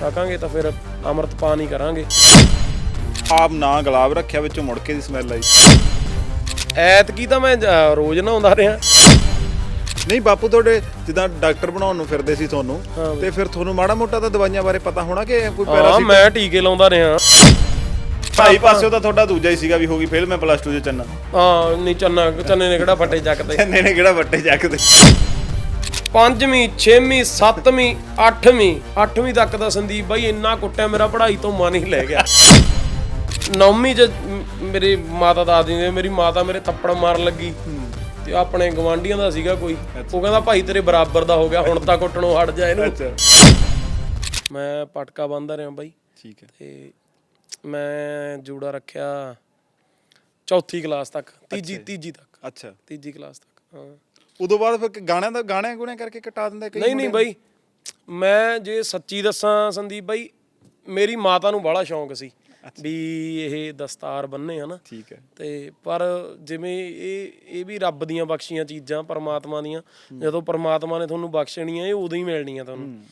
ਛਕਾਂਗੇ ਤਾਂ ਫਿਰ ਅੰਮ੍ਰਿਤ ਪਾਨ ਹੀ ਕਰਾਂਗੇ। ਆਪ ਨਾ ਗੁਲਾਬ ਰੱਖਿਆ ਵਿੱਚੋਂ ਮੁੜ ਕੇ ਦੀ ਸਮੈਲ ਆਈ। ਐਤਕੀ ਤਾਂ ਮੈਂ ਅ, ਰੋਜ਼ ਨਹਾਉਂਦਾ ਰਿਹਾ। ਨਹੀਂ ਬਾਪੂ ਤੁਹਾਡੇ ਜਿੱਦਾਂ ਡਾਕਟਰ ਬਣਾਉਣ ਨੂੰ ਫਿਰਦੇ ਸੀ ਤੁਹਾਨੂੰ ਹਾਂ। ਤੇ ਫਿਰ ਤੁਹਾਨੂੰ ਮਾੜਾ ਮੋਟਾ ਤਾਂ ਦਵਾਈਆਂ ਬਾਰੇ ਪਤਾ ਹੋਣਾ ਕਿ ਕੋਈ ਹਾਂ ਪੈਰਾਸੀਟ ਮੈਂ ਟੀਕੇ ਲਾਉਂਦਾ ਰਿਹਾ। ਭਾਈ ਪਾਸਿਓ ਤਾਂ ਤੁਹਾਡਾ ਦੂਜਾ ਹੀ ਸੀਗਾ ਵੀ ਹੋ ਗਈ ਫੇਲ ਮੈਂ ਪਲੱਸ 2 ਚ ਚੰਨਾ। ਹਾਂ ਨਹੀਂ ਚੰਨਾ ਚੰਨੇ ਨੇ ਕਿਹੜਾ ਫੱਟੇ ਚੱਕਦੇ? ਚੰਨੇ ਨੇ ਕਿਹੜਾ ਵੱਟੇ ਚੱਕਦੇ? ਪੰਜਵੀਂ ਛੇਵੀਂ ਸੱਤਵੀਂ ਅੱਠਵੀਂ। ਅੱਠਵੀਂ ਤੱਕ ਦਾ ਸੰਦੀਪ ਬਾਈ ਇੰਨਾ ਕੁੱਟਿਆ ਮੇਰਾ ਪੜ੍ਹਾਈ ਤੋਂ ਮਨ ਹੀ ਲੈ ਗਿਆ। ਨੌਵੀਂ ਚ ਮੇਰੀ ਮਾਤਾ ਦਾਦੀ ਨੇ ਮੇਰੀ ਮਾਤਾ ਮੇਰੇ ਥੱਪੜ ਮਾਰਨ ਲੱਗੀ। ਤੇ ਆਪਣੇ ਗਵਾਂਢੀਆਂ ਦਾ ਸੀਗਾ ਕੋਈ। ਉਹ ਕਹਿੰਦਾ ਭਾਈ ਤੇਰੇ ਬਰਾਬਰ ਦਾ ਹੋ ਗਿਆ ਹੁਣ ਤਾਂ ਕੁੱਟਣੋਂ ਹਟ ਜਾ ਇਹਨੂੰ। ਮੈਂ ਪਟਕਾ ਬੰਨਦਾ ਰਿਹਾ ਬਾਈ। ਠੀਕ ਹੈ। ਤੇ ਮੈਂ ਜੂੜਾ ਰੱਖਿਆ ਚੌਥੀ ਕਲਾਸ ਤੱਕ ਤੀਜੀ ਤੀਜੀ ਤੱਕ। ਅੱਛਾ। ਤੀਜੀ ਕਲਾਸ ਤੱਕ। ਉਦੋਂ ਬਾਅਦ ਫਿਰ ਗਾਣਿਆਂ ਦਾ ਗਾਣੇ ਗੁਣੇ ਕਰਕੇ ਕਟਾ ਦਿੰਦੇ ਕਈ ਨਹੀਂ ਨਹੀਂ ਬਾਈ ਮੈਂ ਜੇ ਸੱਚੀ ਦੱਸਾਂ ਸੰਦੀਪ ਬਾਈ ਮੇਰੀ ਮਾਤਾ ਨੂੰ ਬੜਾ ਸ਼ੌਂਕ ਸੀ ਵੀ ਇਹ ਦਸਤਾਰ ਬੰਨੇ ਹਨਾ? ਠੀਕ ਹੈ। ਤੇ ਪਰ ਜਿਵੇਂ ਇਹ ਇਹ ਵੀ ਰੱਬ ਦੀਆਂ ਬਖਸ਼ੀਆਂ ਚੀਜ਼ਾਂ ਪਰਮਾਤਮਾ ਦੀਆਂ ਜਦੋਂ ਪਰਮਾਤਮਾ ਨੇ ਤੁਹਾਨੂੰ ਬਖਸ਼ਣੀਆਂ ਇਹ ਉਦੋਂ ਹੀ ਮਿਲਣੀਆਂ ਤੁਹਾਨੂੰ।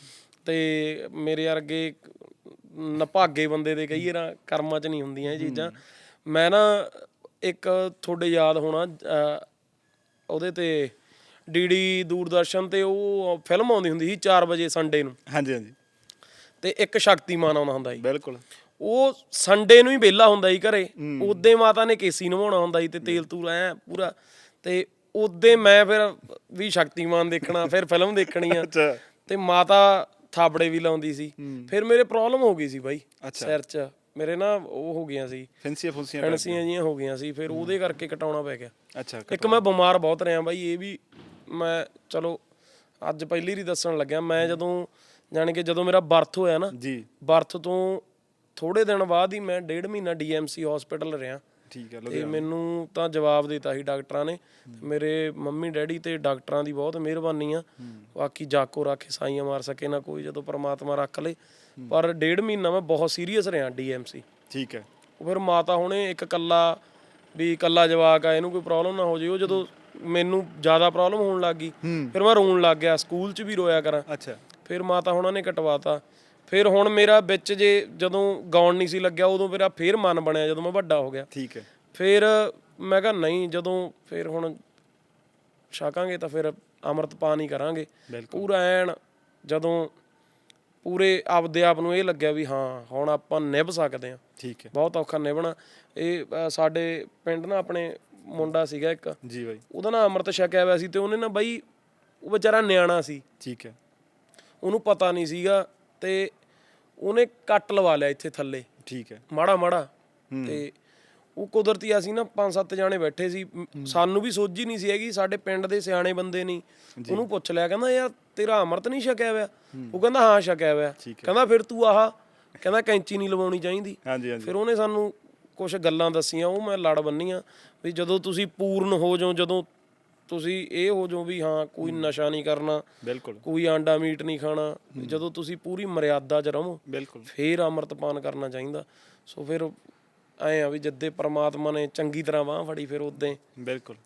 ਤੇ ਮੇਰੇ ਵਰਗੇ ਨਭਾਗੇ ਬੰਦੇ ਦੇ ਕਈ ਵਾਰ ਕਰਮਾਂ 'ਚ ਨਹੀਂ ਹੁੰਦੀਆਂ ਇਹ ਚੀਜ਼ਾਂ। ਮੈਂ ਨਾ ਇੱਕ ਤੁਹਾਡੇ ਯਾਦ ਹੋਣਾ ਅਹ, ਉਹਦੇ ਤੇ ਡੀਡੀ ਦੂਰਦਰਸ਼ਨ ਤੇ ਉਹ ਫਿਲਮ ਆਉਂਦੀ ਹੁੰਦੀ ਸੀ 4 ਵਜੇ ਸੰਡੇ ਨੂੰ। ਹਾਂਜੀ ਹਾਂਜੀ। ਤੇ ਇੱਕ ਸ਼ਕਤੀਮਾਨ ਆਉਂਦਾ ਹੁੰਦਾ ਸੀ। ਬਿਲਕੁਲ। ਉਹ ਸੰਡੇ ਨੂੰ ਹੀ ਵਿਹਲਾ ਹੁੰਦਾ ਸੀ ਘਰੇ। ਉਦੋਂ ਮਾਤਾ ਨੇ ਕੇਸੀ ਨਵਾਉਣਾ ਹੁੰਦਾ ਸੀ ਤੇ ਤੇਲ ਤੂਲ ਐ ਪੂਰਾ। ਤੇ ਉਦੋਂ ਮੈਂ ਫਿਰ ਵੀ ਸ਼ਕਤੀਮਾਨ ਦੇਖਣਾ ਫਿਰ ਫਿਲਮ ਦੇਖਣੀ ਆ। ਤੇ ਮਾਤਾ ਥਾਪੜੇ ਵੀ ਲਾਉਂਦੀ ਸੀ। ਫਿਰ ਮੇਰੇ ਪ੍ਰੋਬਲਮ ਹੋ ਗਈ ਸੀ ਬਾਈ। ਸਿਰ 'ਚ। ਮੇਰੇ ਨਾ ਉਹ ਹੋ ਗਈਆਂ ਸੀ ਫੈਂਸੀਆਂ ਫੁੰਸੀਆਂ ਫੈਂਸੀਆਂ ਜੀਆਂ ਹੋ ਗਈਆਂ ਸੀ ਫਿਰ ਉਹਦੇ ਕਰਕੇ ਕਟਾਉਣਾ ਪੈ ਗਿਆ। ਅੱਛਾ ਇੱਕ ਮੈਂ ਬਿਮਾਰ ਬਹੁਤ ਰਿਹਾ ਬਾਈ ਇਹ ਵੀ ਮੈਂ ਚਲੋ ਅੱਜ ਪਹਿਲੀ ਰੀ ਦੱਸਣ ਲੱਗਿਆ। ਮੈਂ ਜਦੋਂ ਜਾਣੀ ਕਿ ਜਦੋਂ ਮੇਰਾ ਬਰਥ ਹੋਇਆ ਨਾ ਜੀ। ਬਰਥ ਤੋਂ ਥੋੜੇ ਦਿਨ ਬਾਅਦ ਹੀ ਮੈਂ ਡੇਢ ਮਹੀਨਾ ਡੀਐਮਸੀ ਹਸਪੀਟਲ ਰਿਹਾ। ਠੀਕ ਹੈ ਤੇ ਮੈਨੂੰ ਤਾਂ ਜਵਾਬ ਦਿੱਤਾ ਸੀ ਡਾਕਟਰਾਂ ਨੇ। ਮੇਰੇ ਮੰਮੀ ਡੈਡੀ ਤੇ ਡਾਕਟਰਾਂ ਦੀ ਬਹੁਤ ਮਿਹਰਬਾਨੀ ਆ। ਬਾਕੀ ਜਾਕੋ ਰੱਖੇ ਸਾਈਆਂ ਮਾਰ ਸਕੇ ਨਾ ਕੋਈ ਜਦੋਂ ਪ੍ਰਮਾਤਮਾ ਰੱਖ ਲੇ। ਪਰ ਡੇਢ ਮਹੀਨਾ ਮੈਂ ਬਹੁਤ ਸੀਰੀਅਸ ਰਿਹਾ ਡੀਐਮਸੀ ਠੀਕ ਹੈ। ਉਹ ਫਿਰ ਮਾਤਾ ਹੁਣੇ ਇੱਕ ਕੱਲਾ ਵੀ ਕੱਲਾ ਜਵਾਕ ਆ ਇਹਨੂੰ ਕੋਈ ਪ੍ਰੋਬਲਮ ਨਾ ਹੋ ਜੇ ਉਹ ਜਦੋਂ ਮੈਨੂੰ ਜ਼ਿਆਦਾ ਪ੍ਰੋਬਲਮ ਹੋਣ ਲੱਗ ਗਈ ਫਿਰ ਮੈਂ ਰੋਣ ਲੱਗ ਗਿਆ। ਸਕੂਲ 'ਚ ਵੀ ਰੋਇਆ ਕਰਾਂ। ਅੱਛਾ। ਫਿਰ ਮਾਤਾ ਹੁਣਾਂ ਨੇ ਕਟਵਾਤਾ। ਫਿਰ ਹੁਣ ਮੇਰਾ ਵਿੱਚ ਜੇ ਜਦੋਂ ਗਾਉਣ ਨਹੀਂ ਸੀ ਲੱਗਿਆ ਉਦੋਂ ਮੇਰਾ ਫੇਰ ਮਨ ਬਣਿਆ ਜਦੋਂ ਮੈਂ ਵੱਡਾ ਹੋ ਗਿਆ। ਠੀਕ ਹੈ। ਫਿਰ ਮੈਂ ਕਿਹਾ ਨਹੀਂ ਜਦੋਂ ਫਿਰ ਹੁਣ ਛਕਾਂਗੇ ਤਾਂ ਫਿਰ ਅੰਮ੍ਰਿਤ ਪਾਨ ਹੀ ਕਰਾਂਗੇ। ਪੂਰਾ ਐਨ ਜਦੋਂ ਪੂਰੇ ਆਪਦੇ ਆਪ ਨੂੰ ਇਹ ਲੱਗਿਆ ਵੀ ਹਾਂ ਹੁਣ ਆਪਾਂ ਨਿਭ ਸਕਦੇ ਹਾਂ। ਠੀਕ ਹੈ। ਬਹੁਤ ਔਖਾ ਨਿਭਣਾ। ਇਹ ਸਾਡੇ ਪਿੰਡ ਨਾ ਆਪਣੇ ਮੁੰਡਾ ਸੀਗਾ ਇੱਕ। ਜੀ ਬਾਈ। ਉਹਦਾ ਨਾ ਅੰਮ੍ਰਿਤ ਛਕਿਆ ਹੋਇਆ ਸੀ ਤੇ ਉਹਨੇ ਨਾ ਬਈ ਉਹ ਵਿਚਾਰਾ ਨਿਆਣਾ ਸੀ। ਠੀਕ ਹੈ। ਉਹਨੂੰ ਪਤਾ ਨਹੀਂ ਸੀਗਾ ਤੇ ਉਹਨੇ ਕੱਟ ਲਵਾ ਲਿਆ ਇੱਥੇ ਥੱਲੇ। ਠੀਕ ਹੈ। ਮਾੜਾ ਮਾੜਾ। ਤੇ ਉਹ ਕੁਦਰਤੀ ਅਸੀਂ ਨਾ ਪੰਜ ਸੱਤ ਜਾਣੇ ਬੈਠੇ ਸੀ। ਸਾਨੂੰ ਵੀ ਸੋਝੀ ਨਹੀਂ ਸੀ ਹੈਗੀ ਸਾਡੇ ਪਿੰਡ ਦੇ ਸਿਆਣੇ ਬੰਦੇ ਨਹੀਂ ਉਹਨੂੰ ਪੁੱਛ ਲਿਆ ਕਹਿੰਦਾ ਯਾਰ ਤੇਰਾ ਅੰਮ੍ਰਿਤ ਨਹੀਂ ਛਕਿਆ ਹੋਇਆ? ਉਹ ਕਹਿੰਦਾ ਹਾਂ ਛਕਿਆ ਹੋਇਆ। ਕਹਿੰਦਾ ਫਿਰ ਤੂੰ ਆਹ ਕਹਿੰਦਾ ਕੈਂਚੀ ਨਹੀਂ ਲਵਾਉਣੀ ਚਾਹੀਦੀ। ਹਾਂਜੀ ਹਾਂਜੀ। ਫਿਰ ਉਹਨੇ ਸਾਨੂੰ ਕੁਝ ਗੱਲਾਂ ਦੱਸੀਆਂ। ਉਹ ਮੈਂ ਲੜ ਬੰਨੀਆਂ ਵੀ ਜਦੋਂ ਤੁਸੀਂ ਪੂਰਨ ਹੋ ਜਾਓ ਜਦੋਂ ਤੁਸੀਂ ਇਹ ਹੋ ਜਾਓ ਵੀ ਹਾਂ ਕੋਈ ਨਸ਼ਾ ਨਹੀਂ ਕਰਨਾ ਬਿਲਕੁਲ। ਕੋਈ ਆਂਡਾ ਮੀਟ ਨਹੀਂ ਖਾਣਾ ਜਦੋਂ ਤੁਸੀਂ ਪੂਰੀ ਮਰਿਆਦਾ 'ਚ ਰਹੋ ਬਿਲਕੁਲ। ਫੇਰ ਅੰਮ੍ਰਿਤਪਾਨ ਕਰਨਾ ਚਾਹੀਦਾ। ਸੋ ਫਿਰ ਐ ਆ ਵੀ ਜਿੱਦੇ ਪ੍ਰਮਾਤਮਾ ਨੇ ਚੰਗੀ ਤਰ੍ਹਾਂ ਬਾਹ ਫੜੀ ਫਿਰ ਉਦੋਂ ਬਿਲਕੁਲ।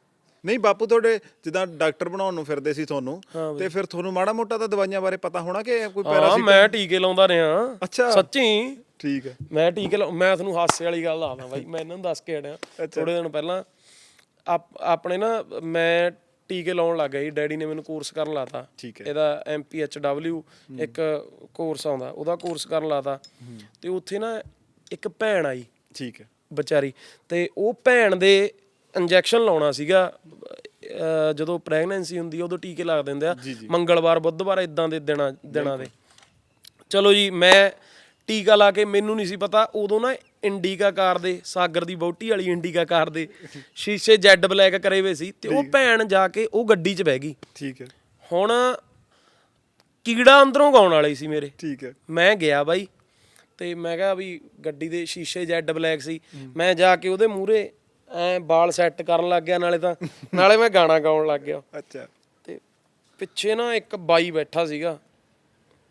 ਨਹੀਂ ਬਾਪੂ ਤੁਹਾਡੇ ਜਿੱਦਾਂ ਡਾਕਟਰ ਬਣਾਉਣ ਨੂੰ ਫਿਰਦੇ ਸੀ ਤੁਹਾਨੂੰ ਹਾਂ ਤੇ ਫਿਰ ਤੁਹਾਨੂੰ ਮਾੜਾ ਮੋਟਾ ਤਾਂ ਦਵਾਈਆਂ ਬਾਰੇ ਪਤਾ ਹੋਣਾ ਕਿ ਕੋਈ ਹਾਂ ਪੈਰਾਸੀਟ ਮੈਂ ਟੀਕੇ ਲਾਉਂਦਾ ਰਿਹਾ। ਅੱਛਾ। ਸੱਚੀ? ਠੀਕ ਹੈ। ਮੈਂ ਟੀਕੇ ਲਾ- ਮੈਂ ਤੁਹਾਨੂੰ ਹਾਸੇ ਵਾਲੀ ਗੱਲ ਦੱਸਦਾ ਬਾਈ ਮੈਂ ਇਹਨਾਂ ਨੂੰ ਦੱਸ ਕੇ ਹਟਿਆ ਥੋੜੇ ਦਿਨ ਪਹਿਲਾਂ। ਆਪਣੇ ਨਾ ਮੈਂ ਟੀਕੇ ਲਾਉਣ ਲੱਗ ਗਿਆ ਸੀ ਡੈਡੀ ਨੇ ਮੈਨੂੰ ਕੋਰਸ ਕਰਨ ਲਾਤਾ। ਠੀਕ ਹੈ। ਇਹਦਾ ਐਮਪੀਐਚਡਬਲਿਊ ਇੱਕ ਕੋਰਸ ਆਉਂਦਾ। ਉਹਦਾ ਕੋਰਸ ਕਰਨ ਲਾਤਾ। ਤੇ ਉੱਥੇ ਨਾ ਇੱਕ ਭੈਣ ਆਈ। ਠੀਕ ਹੈ। ਵਿਚਾਰੀ। ਤੇ ਉਹ ਭੈਣ ਦੇ ਇੰਜੈਕਸ਼ਨ ਲਾਉਣਾ ਸੀਗਾ। ਜਦੋਂ ਪ੍ਰੈਗਨੈਂਸੀ ਹੁੰਦੀ ਆ ਉਦੋਂ ਟੀਕੇ ਲੱਗ ਦਿੰਦੇ ਆ। ਮੰਗਲਵਾਰ ਬੁੱਧਵਾਰ ਇਦਾਂ ਦੇ ਦਿਨਾਂ ਦਿਨਾਂ ਦੇ। ਚਲੋ ਜੀ ਮੈਂ ਟੀਕਾ ਲਾ ਕੇ ਮੈਨੂੰ ਨਹੀਂ ਸੀ ਪਤਾ। ਉਦੋਂ ਨਾ ਇੰਡੀਕਾ ਕਾਰ ਦੇ ਸਾਗਰ ਦੀ ਬੋਟੀ ਵਾਲੀ ਇੰਡੀਕਾ ਕਾਰ ਦੇ। ਸ਼ੀਸ਼ੇ ਜੈਡ ਬਲੈਕ ਕਰੇ ਹੋਏ ਸੀ ਤੇ ਉਹ ਭੈਣ ਜਾ ਕੇ ਉਹ ਗੱਡੀ 'ਚ ਬਹਿ ਗਈ। ਠੀਕ ਹੈ। ਹੁਣ ਕੀੜਾ ਅੰਦਰੋਂ ਗਾਉਣ ਵਾਲੀ ਸੀ ਮੇਰੇ। ਠੀਕ ਹੈ। ਮੈਂ ਗਿਆ ਬਾਈ ਤੇ ਮੈਂ ਕਿਹਾ ਵੀ ਗੱਡੀ ਦੇ ਸ਼ੀਸ਼ੇ ਜੈਡ ਬਲੈਕ ਸੀ। ਮੈਂ ਜਾ ਕੇ ਉਹਦੇ ਮੂਹਰੇ ਐ ਬਾਲ ਸੈੱਟ ਕਰਨ ਲੱਗ ਗਿਆ ਨਾਲੇ ਤਾਂ। ਨਾਲੇ ਮੈਂ ਗਾਣਾ ਗਾਉਣ ਲੱਗ ਗਿਆ। ਅੱਛਾ। ਤੇ ਪਿੱਛੇ ਨਾ ਇੱਕ ਬਾਈ ਬੈਠਾ ਸੀਗਾ।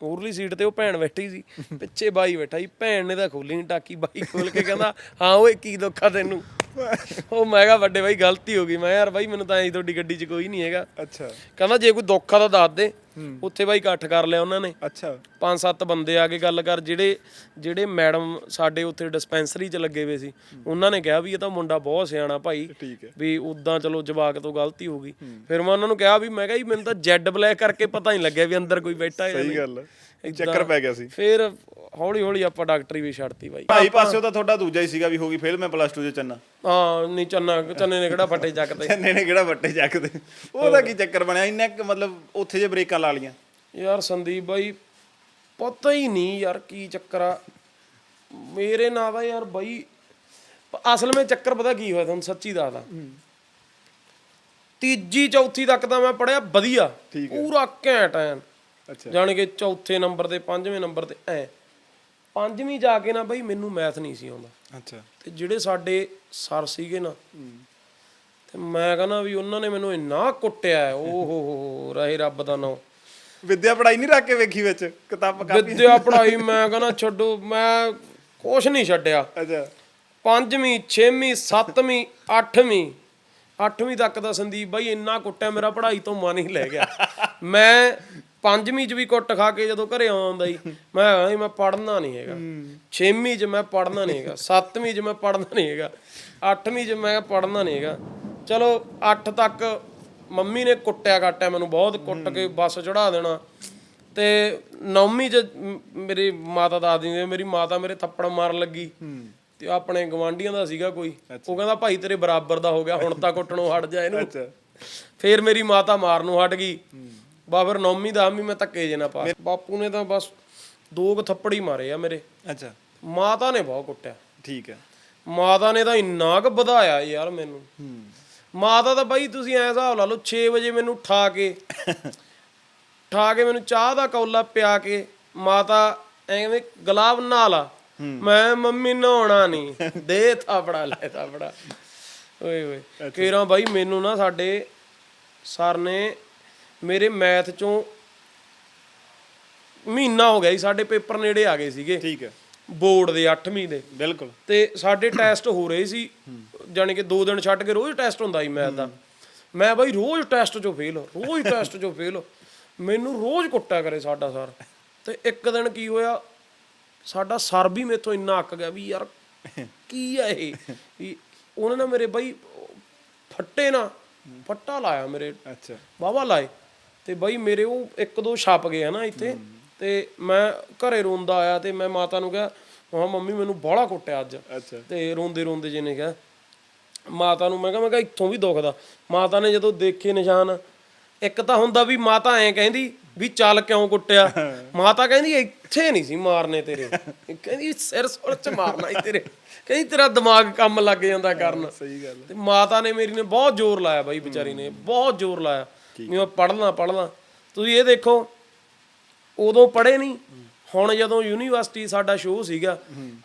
ਉਰਲੀ ਸੀਟ ਤੇ ਉਹ ਭੈਣ ਬੈਠੀ ਸੀ, ਪਿੱਛੇ ਬਾਈ ਬੈਠਾ ਸੀ, ਭੈਣ ਨੇ ਤਾਂ ਖੋਲੀ ਨਹੀਂ ਟਾਕੀ, ਬਾਈ ਖੋਲ ਕੇ ਕਹਿੰਦਾ, ਹਾਂ ਓਏ, ਕੀ ਦੁੱਖ ਆ ਤੈਨੂੰ? ਉਹ ਮੈਂ ਕਿਹਾ ਵੱਡੇ ਬਾਈ ਗਲਤੀ ਹੋ ਗਈ। ਮੈਂ ਯਾਰ ਬਾਈ ਮੈਨੂੰ ਤਾਂ ਐਂ ਤੁਹਾਡੀ ਗੱਡੀ 'ਚ ਕੋਈ ਨਹੀਂ ਹੈਗਾ। ਅੱਛਾ। ਕਹਿੰਦਾ ਜੇ ਕੋਈ ਦੁੱਖ ਆ ਤਾਂ ਦੱਸ ਦੇ। ਉੱਥੇ ਬਾਈ ਇਕੱਠ ਕਰ ਲਿਆ ਉਹਨਾਂ ਨੇ। ਅੱਛਾ। ਪੰਜ ਸੱਤ ਬੰਦੇ ਆ ਕੇ ਗੱਲ ਕਰ ਜਿਹੜੇ ਜਿਹੜੇ ਮੈਡਮ ਸਾਡੇ ਉੱਥੇ ਡਿਸਪੈਂਸਰੀ 'ਚ ਲੱਗੇ ਹੋਏ ਸੀ ਉਹਨਾਂ ਨੇ ਕਿਹਾ ਵੀ ਇਹ ਤਾਂ ਮੁੰਡਾ ਬਹੁਤ ਸਿਆਣਾ ਭਾਈ ਠੀਕ ਹੈ। ਵੀ ਉਦਾਂ ਚਲੋ ਜਵਾਕ ਤੋਂ ਗਲਤੀ ਹੋ ਗਈ। ਫਿਰ ਮੈਂ ਉਹਨਾਂ ਨੂੰ ਕਿਹਾ ਵੀ ਮੈਂ ਕਿਹਾ ਜੀ ਮੈਨੂੰ ਤਾਂ ਜੈਡ ਬਲੈਕ ਕਰਕੇ ਪਤਾ ਨਹੀਂ ਲੱਗਿਆ ਵੀ ਅੰਦਰ ਕੋਈ ਬੈਠਾ ਹੈ ਸਹੀ ਗੱਲ ਹੈ। ਚੱਕਰ ਪੈ ਗਿਆ ਸੀ। ਫਿਰ ਹੌਲੀ ਹੌਲੀ ਆਪਾਂ ਡਾਕਟਰੀ ਵੀ ਛੱਡਤੀ ਬਾਈ। ਭਾਈ ਪਾਸਿਓ ਤਾਂ ਤੁਹਾਡਾ ਦੂਜਾ ਹੀ ਸੀਗਾ ਵੀ ਹੋ ਗਈ ਫੇਲ ਮੈਂ ਪਲੱਸ 2 ਚ ਚੰਨਾ। ਹਾਂ ਨਹੀਂ ਚੰਨਾ ਚੰਨੇ ਨੇ ਕਿਹੜਾ ਫੱਟੇ ਚੱਕਦੇ? ਚੰਨੇ ਨੇ ਕਿਹੜਾ ਵੱਟੇ ਚੱਕਦੇ? ਉਹਦਾ ਕੀ ਚੱਕਰ ਬਣਿਆ? ਇੰਨਾ ਕੁ ਮਤਲਬ ਉੱਥੇ ਜੇ ਬ੍ਰੇਕਾਂ ਲਾ ਲੀਆਂ ਯਾਰ ਸੰਦੀਪ ਬਾਈ ਪਤਾ ਹੀ ਨਹੀਂ ਯਾਰ ਕੀ ਚੱਕਰ ਆ। ਮੇਰੇ ਨਾਲ ਦਾ ਯਾਰ ਬਾਈ ਅਸਲ ਵਿੱਚ ਚੱਕਰ ਪਤਾ ਕੀ ਹੋਇਆ ਤੁਹਾਨੂੰ ਸੱਚੀ ਦੱਸਦਾ। ਤੀਜੀ ਚੌਥੀ ਤੱਕ ਤਾਂ ਮੈਂ ਪੜਿਆ ਵਧੀਆ। ਪੂਰਾ ਘੈਂਟ ਐਨ। ਅੱਛਾ। ਜਾਣ ਕੇ ਚੌਥੇ ਨੰਬਰ ਤੇ ਪੰਜਵੇਂ ਨੰਬਰ ਤੇ ਐ। ਪੰਜਵੀਂ ਜਾ ਕੇ ਨਾ ਬਾਈ ਮੈਨੂੰ ਮੈਥ ਨਹੀਂ ਸੀ ਆਉਂਦਾ। ਅੱਛਾ। ਤੇ ਜਿਹੜੇ ਸਾਡੇ ਸਰ ਸੀਗੇ ਨਾ ਤੇ ਮੈਂ ਕਹਿੰਦਾ ਵੀ ਉਹਨਾਂ ਨੇ ਮੈਨੂੰ ਇੰਨਾ ਕੁੱਟਿਆ ਓ ਹੋ ਹੋ ਰਹੇ ਰੱਬ ਦਾ ਨਾਮ ਵਿਦਿਆ ਪੜਾਈ ਨਹੀਂ ਰੱਖ ਕੇ ਵੇਖੀ ਵਿੱਚ ਕਿਤਾਬ ਕਾਪੀ। ਵਿਦਿਆ ਪੜਾਈ ਮੈਂ ਕਹਿੰਦਾ ਛੱਡੋ ਮੈਂ ਕੁਛ ਨਹੀਂ ਛੱਡਿਆ। ਅੱਛਾ। ਪੰਜਵੀਂ ਛੇਵੀਂ ਸੱਤਵੀਂ ਅੱਠਵੀਂ ਅੱਠਵੀਂ ਤੱਕ ਦਾ ਸੰਦੀਪ ਬਾਈ ਇੰਨਾ ਕੁੱਟਿਆ ਮੇਰਾ ਪੜ੍ਹਾਈ ਤੋਂ ਮਨ ਹੀ ਲੈ ਗਿਆ। ਮੈਂ ਪੰਜਵੀਂ ਚ ਵੀ ਕੁੱਟ ਖਾ ਕੇ ਜਦੋਂ ਘਰੇ ਆਉਂਦਾ ਸੀ ਮੈਂ ਕਿਹਾ ਸੀ ਮੈਂ ਪੜ੍ਹਨਾ ਨਹੀਂ ਹੈਗਾ। ਛੇਵੀਂ ਚ ਮੈਂ ਪੜ੍ਹਨਾ ਨਹੀਂ ਹੈਗਾ ਸੱਤਵੀਂ ਚ ਮੈਂ ਪੜ੍ਹਨਾ ਨਹੀਂ ਹੈਗਾ ਅੱਠਵੀਂ ਚ ਮੈਂ ਪੜ੍ਹਨਾ ਨਹੀਂ ਹੈਗਾ। ਚਲੋ 8 ਤੱਕ ਮੰਮੀ ਨੇ ਕੁੱਟਿਆ ਕਾਟਿਆ ਮੈਨੂੰ ਬਹੁਤ ਕੁੱਟ ਕੇ ਬੱਸ ਚੜਾ ਦੇਣਾ। ਤੇ ਨੌਵੀਂ ਚ ਮੇਰੀ ਮਾਤਾ ਦੱਸਦੀ ਨੇ ਮੇਰੀ ਮਾਤਾ ਮੇਰੇ ਥੱਪੜ ਮਾਰਨ ਲੱਗੀ। ਤੇ ਆਪਣੇ ਗਵਾਂਢੀਆਂ ਦਾ ਸੀਗਾ ਕੋਈ। ਉਹ ਕਹਿੰਦਾ ਭਾਈ ਤੇਰੇ ਬਰਾਬਰ ਦਾ ਹੋ ਗਿਆ ਹੁਣ ਤਾਂ ਕੁੱਟਣੋਂ ਹਟ ਜਾ ਇਹਨੂੰ। ਫੇਰ ਮੇਰੀ ਮਾਤਾ ਮਾਰਨੋਂ ਹਟ ਗਈ। ਬਾ ਫਿਰ ਨੌਵੀਂ ਦਾ ਵੀ ਮੈਂ ਧੱਕੇ ਜੇ ਨਾ ਪਾ ਬਾਪੂ ਨੇ ਤਾਂ ਬਸ ਦੋ ਕੁ ਥੱਪੜ ਹੀ ਮਾਰੇ ਆ ਮੇਰੇ। ਅੱਛਾ। ਮਾਤਾ ਨੇ ਬਹੁਤ ਕੁੱਟਿਆ। ਠੀਕ ਹੈ। ਮਾਤਾ ਨੇ ਤਾਂ ਇੰਨਾ ਕੁ ਵਧਾਇਆ ਯਾਰ ਮੈਨੂੰ। ਹੂੰ। ਮਾਤਾ ਤਾਂ ਬਾਈ ਤੁਸੀਂ ਐ ਹਿਸਾਬ ਲਾ ਲਓ 6 ਵਜੇ ਮੈਨੂੰ ਉਠਾ ਕੇ ਉਠਾ ਕੇ ਮੈਨੂੰ ਚਾਹ ਦਾ ਕੌਲਾ ਪਿਆ ਕੇ ਮਾਤਾ ਐਵੇਂ ਗੁਲਾਬ ਨਹਾ ਲਾ। ਮੈਂ ਮੰਮੀ ਨਹਾਉਣਾ ਨਹੀਂ। ਦੇ ਥਾਪੜਾ ਲੈ ਥਾਪੜਾ। ਓਏ ਓਏ ਕੇਰਾਂ ਬਾਈ ਮੈਨੂੰ ਨਾ ਸਾਡੇ ਸਰ ਨੇ ਮੇਰੇ ਮੈਥ ਚੋਂ ਮਹੀਨਾ ਹੋ ਗਿਆ ਸੀ ਸਾਡੇ ਪੇਪਰ ਨੇੜੇ ਆ ਗਏ ਸੀਗੇ। ਠੀਕ ਹੈ। ਬੋਰਡ ਦੇ 8ਵੀਂ ਦੇ। ਬਿਲਕੁਲ। ਤੇ ਸਾਡੇ ਟੈਸਟ ਹੋ ਰਹੇ ਸੀ ਜਾਣੀ ਕਿ 2 ਦਿਨ ਛੱਡ ਕੇ ਰੋਜ਼ ਟੈਸਟ ਹੁੰਦਾ ਸੀ ਮੈਥ ਦਾ। ਮੈਂ ਬਾਈ ਰੋਜ਼ ਟੈਸਟ 'ਚੋਂ ਫੇਲ ਰੋਜ਼ ਟੈਸਟ 'ਚੋਂ ਫੇਲ ਮੈਨੂੰ ਰੋਜ਼ ਕੁੱਟਿਆ ਕਰੇ ਸਾਡਾ ਸਰ। ਤੇ ਇੱਕ ਦਿਨ ਕੀ ਹੋਇਆ ਸਾਡਾ ਸਰ ਵੀ ਮੇਥੋਂ ਇੰਨਾ ਅੱਕ ਗਿਆ ਵੀ ਯਾਰ ਕੀ ਆ ਇਹ? ਉਹਨਾਂ ਨੇ ਮੇਰੇ ਬਾਈ ਫੱਟੇ ਨਾ ਫੱਟਾ ਲਾਇਆ ਮੇਰੇ। ਅੱਛਾ। ਵਾਹਵਾ ਲਾਏ। ਤੇ ਬਾਈ ਮੇਰੇ ਉਹ ਇੱਕ ਦੋ ਛਪ ਗਏ ਹਨਾ ਇੱਥੇ ਤੇ ਮੈਂ ਘਰੇ ਰੋਂਦਾ ਆਇਆ ਤੇ ਮੈਂ ਮਾਤਾ ਨੂੰ ਕਿਹਾ ਹਾਂ ਮੰਮੀ ਮੈਨੂੰ ਬਾਹਲਾ ਕੁੱਟਿਆ ਅੱਜ। ਅੱਛਾ। ਤੇ ਰੋਂਦੇ ਰੋਂਦੇ ਜੀ ਨੇ ਕਿਹਾ ਮਾਤਾ ਨੂੰ ਮੈਂ ਕਿਹਾ ਮੈਂ ਕਿਹਾ ਇੱਥੋਂ ਵੀ ਦੁਖਦਾ। ਮਾਤਾ ਨੇ ਜਦੋਂ ਦੇਖੇ ਨਿਸ਼ਾਨ ਇੱਕ ਤਾਂ ਹੁੰਦਾ ਵੀ ਮਾਤਾ ਐਂ ਕਹਿੰਦੀ ਵੀ ਚੱਲ ਕਿਉਂ ਕੁੱਟਿਆ? ਮਾਤਾ ਕਹਿੰਦੀ ਇੱਥੇ ਨਹੀਂ ਸੀ ਮਾਰਨੇ ਤੇਰੇ। ਕਹਿੰਦੀ ਸਿਰ ਸੁਰ ਚ ਮਾਰਨਾ ਸੀ ਤੇਰੇ। ਕਹਿੰਦੀ ਤੇਰਾ ਦਿਮਾਗ ਕੰਮ ਲੱਗ ਜਾਂਦਾ ਕਰਨ। ਸਹੀ ਗੱਲ ਤੇ ਮਾਤਾ ਨੇ ਮੇਰੀ ਨੇ ਬਹੁਤ ਜ਼ੋਰ ਲਾਇਆ ਬਾਈ ਵਿਚਾਰੀ ਨੇ ਬਹੁਤ ਜ਼ੋਰ ਲਾਇਆ। ਵੀ ਮੈਂ ਪੜ੍ਹਨਾ ਪੜ੍ਹਨਾ। ਤੁਸੀਂ ਇਹ ਦੇਖੋ ਉਦੋਂ ਪੜ੍ਹੇ ਨਹੀਂ। ਹੁਣ ਜਦੋਂ ਯੂਨੀਵਰਸਿਟੀ ਸਾਡਾ ਸ਼ੋਅ ਸੀਗਾ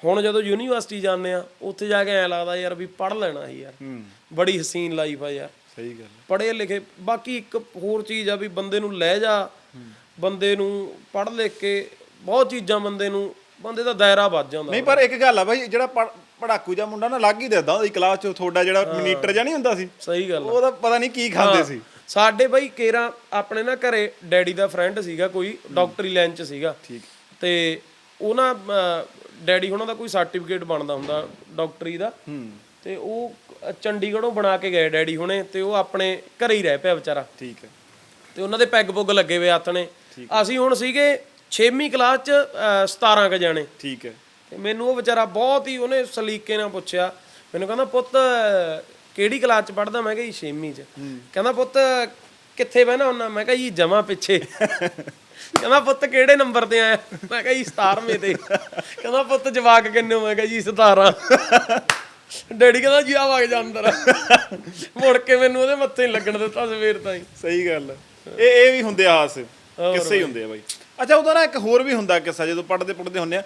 ਹੁਣ ਜਦੋਂ ਯੂਨੀਵਰਸਿਟੀ ਜਾਂਦੇ ਆ ਉੱਥੇ ਜਾ ਕੇ ਐ ਲੱਗਦਾ ਯਾਰ ਵੀ ਪੜ੍ਹ ਲੈਣਾ ਸੀ ਯਾਰ। ਬੜੀ ਹਸੀਨ ਲਾਈਫ ਆ ਯਾਰ। ਸਹੀ ਗੱਲ ਪੜ੍ਹੇ ਲਿਖੇ ਬਾਕੀ ਇੱਕ ਹੋਰ ਚੀਜ਼ ਆ ਵੀ ਬੰਦੇ ਨੂੰ ਲੈ ਜਾ। ਬੰਦੇ ਨੂੰ ਪੜ੍ਹ ਲਿਖ ਕੇ ਬਹੁਤ ਚੀਜ਼ਾਂ ਬੰਦੇ ਨੂੰ ਬੰਦੇ ਦਾ ਦਾਇਰਾ ਵੱਧ ਜਾਂਦਾ। ਨਹੀਂ ਪਰ ਇੱਕ ਗੱਲ ਆ ਬਾਈ ਜਿਹੜਾ ਪੜ- ਪੜਾਕੂ ਜਿਹਾ ਮੁੰਡਾ ਨਾ ਲੱਗ ਹੀ ਦਿੰਦਾ ਉਹਦੀ ਕਲਾਸ ਚ ਤੁਹਾਡਾ ਜਿਹੜਾ ਮਨੀਟਰ ਜਿਹਾ ਨਹੀਂ ਹੁੰਦਾ ਸੀ। ਸਹੀ ਗੱਲ। ਉਹਦਾ ਪਤਾ ਨਹੀਂ ਕੀ ਖਾਂਦੇ ਸੀ। ਸਾਡੇ ਬਈ ਕੇਰਾ ਆਪਣੇ ਨਾ ਘਰੇ ਡੈਡੀ ਦਾ ਫਰੈਂਡ ਸੀਗਾ ਕੋਈ ਡਾਕਟਰੀ ਲਾਈਨ ਚ ਸੀਗਾ। ਠੀਕ। ਤੇ ਉਹ ਨਾ ਅਹ, ਡੈਡੀ ਉਹਨਾਂ ਦਾ ਕੋਈ ਸਰਟੀਫਿਕੇਟ ਬਣਦਾ ਹੁੰਦਾ ਡਾਕਟਰੀ ਦਾ। ਹੂੰ। ਤੇ ਉਹ ਚੰਡੀਗੜ੍ਹੋਂ ਬਣਾ ਕੇ ਗਏ ਡੈਡੀ ਹੁਣੇ ਤੇ ਉਹ ਆਪਣੇ ਘਰੇ ਹੀ ਰਹਿ ਪਿਆ ਵਿਚਾਰਾ। ਠੀਕ ਹੈ। ਤੇ ਉਹਨਾਂ ਦੇ ਪੈਗ ਪੁੱਗ ਲੱਗੇ ਹੋਏ ਨੇ। ਅਸੀਂ ਹੁਣ ਸੀਗੇ 6ਵੀਂ ਕਲਾਸ ਚ ਅਹ, 17 ਕ ਜਾਣੇ। ਠੀਕ ਹੈ। ਤੇ ਮੈਨੂੰ ਉਹ ਵਿਚਾਰਾ ਬਹੁਤ ਹੀ ਉਹਨੇ ਸਲੀਕੇ ਨਾਲ ਪੁੱਛਿਆ। ਮੈਨੂੰ ਕਹਿੰਦਾ ਪੁੱਤ ਕਿਹੜੀ ਕਲਾਸ ਚ ਪੜਦਾ ਮੈਂ ਕਿਹਾ ਜੀ 6ਵੀਂ ਚ। ਕਹਿੰਦਾ ਪੁੱਤ ਕਿੱਥੇ ਬਹਿਣਾ ਹੁੰਨਾ ਮੈਂ ਕਿਹਾ ਜੀ ਜਮਾ ਪਿੱਛੇ। ਕਹਿੰਦਾ ਪੁੱਤ ਕਿਹੜੇ ਨੰਬਰ ਤੇ ਆਇਆ? ਮੈਂ ਕਿਹਾ ਜੀ 17ਵੇਂ ਤੇ। ਕਹਿੰਦਾ ਪੁੱਤ ਜਵਾਕ ਕਿੰਨੇ ਹੋ? ਮੈਂ ਕਿਹਾ ਜੀ 17 ਡੈਡੀ ਕਹਿੰਦਾ ਜੀ ਆ ਵਗ ਜਾ ਅੰਦਰ। ਮੁੜ ਕੇ ਮੈਨੂੰ ਉਹਦੇ ਮੱਥੇ ਨੀ ਲੱਗਣ ਦਿੱਤਾ ਸਵੇਰ ਤਾਈਂ। ਸਹੀ ਗੱਲ ਹੈ। ਇਹ ਇਹ ਵੀ ਹੁੰਦੇ ਆ ਹਾਸ ਕਿੱਸੇ ਹੀ ਹੁੰਦੇ ਆ ਬਾਈ। ਅੱਛਾ ਉਹਦਾ ਨਾ ਇੱਕ ਹੋਰ ਵੀ ਹੁੰਦਾ ਕਿੱਸਾ ਜਦੋਂ ਪੜਦੇ ਪੜਦੇ ਹੁੰਦੇ ਆ।